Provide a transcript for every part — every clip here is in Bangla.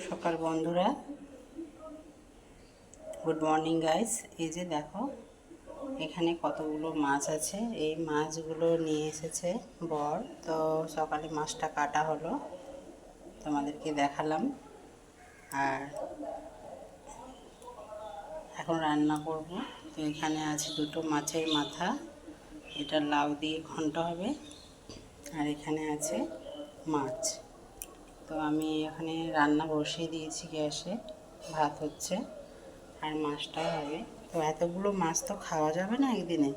সকাল বন্ধুরা। গুড মর্নিং গাইস এই যে দেখো, এখানে কতগুলো মাছ আছে। এই মাছগুলো নিয়ে এসেছে বর। তো সকালে মাছটা কাটা হলো। তোমাদেরকে দেখালাম। আর এখন রান্না করব। তো এখানে আছে দুটো মাছের মাথা। এটা লাউ দিয়ে ঘন্ট হবে। আর এখানে আছে মাছ। তো আমি এখানে রান্না বসিয়ে দিয়েছি গ্যাসে, ভাত হচ্ছে আর মাছটাও হবে। তো এতগুলো মাছ তো খাওয়া যাবে না একদিনে,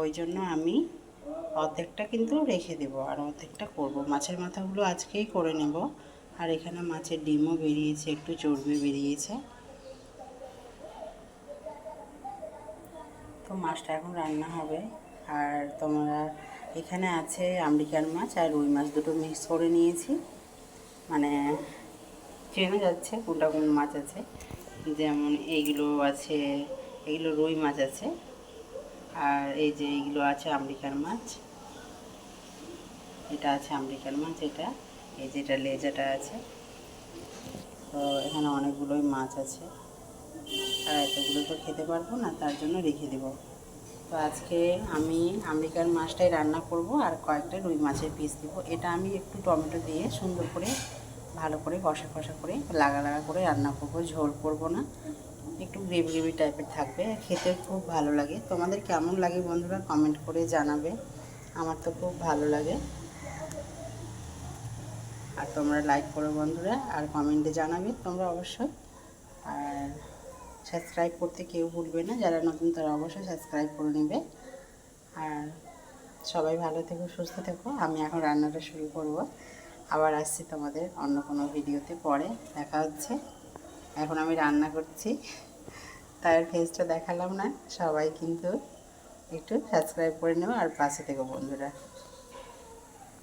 ওই জন্য আমি অর্ধেকটা কিন্তু রেখে দেব আর অর্ধেকটা করব। মাছের মাথাগুলো আজকেই করে নেব আর এখানে মাছের ডিমও বেরিয়েছে, একটু চর্বি বেরিয়েছে। তো মাছটা এখন রান্না হবে আর তোমরা এখানে আছে আমেরিকান মাছ আর রুই মাছ, দুটো মিক্স করে নিয়েছি। মানে চেনা যাচ্ছে, কোনটা কোন মাছ আছে। যেমন এইগুলো আছে এগুলো রুই মাছ আছে, আর এই যে এইগুলো আছে আমেরিকান মাছ। এটা আছে আমেরিকান মাছ, এটা, এই যেটা লেজাটা আছে। তো এখানে অনেকগুলোই মাছ আছে। আর এতগুলো তো খেতে পারব না, তার জন্য রেখে দেবো। তো আজকে আমি আমেরিকান মাছটাই রান্না করব, আর কয়েকটা রুই মাছের পিস দিব। এটা আমি একটু টমেটো দিয়ে সুন্দর করে ভালো করে কষা কষা করে লাগা লাগা করে রান্না করব, ঝোল করব না। একটু গ্রেভি গ্রেভি টাইপের থাকবে, খেতে খুব ভালো লাগে। তোমাদের কেমন লাগে বন্ধুরা কমেন্ট করে জানাবে। আমার তো খুব ভালো লাগে। আর তোমরা লাইক করো বন্ধুরা, আর কমেন্টে জানাবে তোমরা অবশ্যই। আর সাবস্ক্রাইব করতে কেউ ভুলবে না, যারা নতুন তারা অবশ্যই সাবস্ক্রাইব করে নেবে। আর সবাই ভালো থেকো, সুস্থ থেকো। আমি এখন রান্নাটা শুরু করব। আবার আসছি তোমাদের অন্য কোনো ভিডিওতে পরে, দেখা হচ্ছে। এখন আমি রান্না করছি। তার ফেসটা দেখালাম না, সবাই কিন্তু একটু সাবস্ক্রাইব করে নেবে আর পাশে থেকে বন্ধুরা।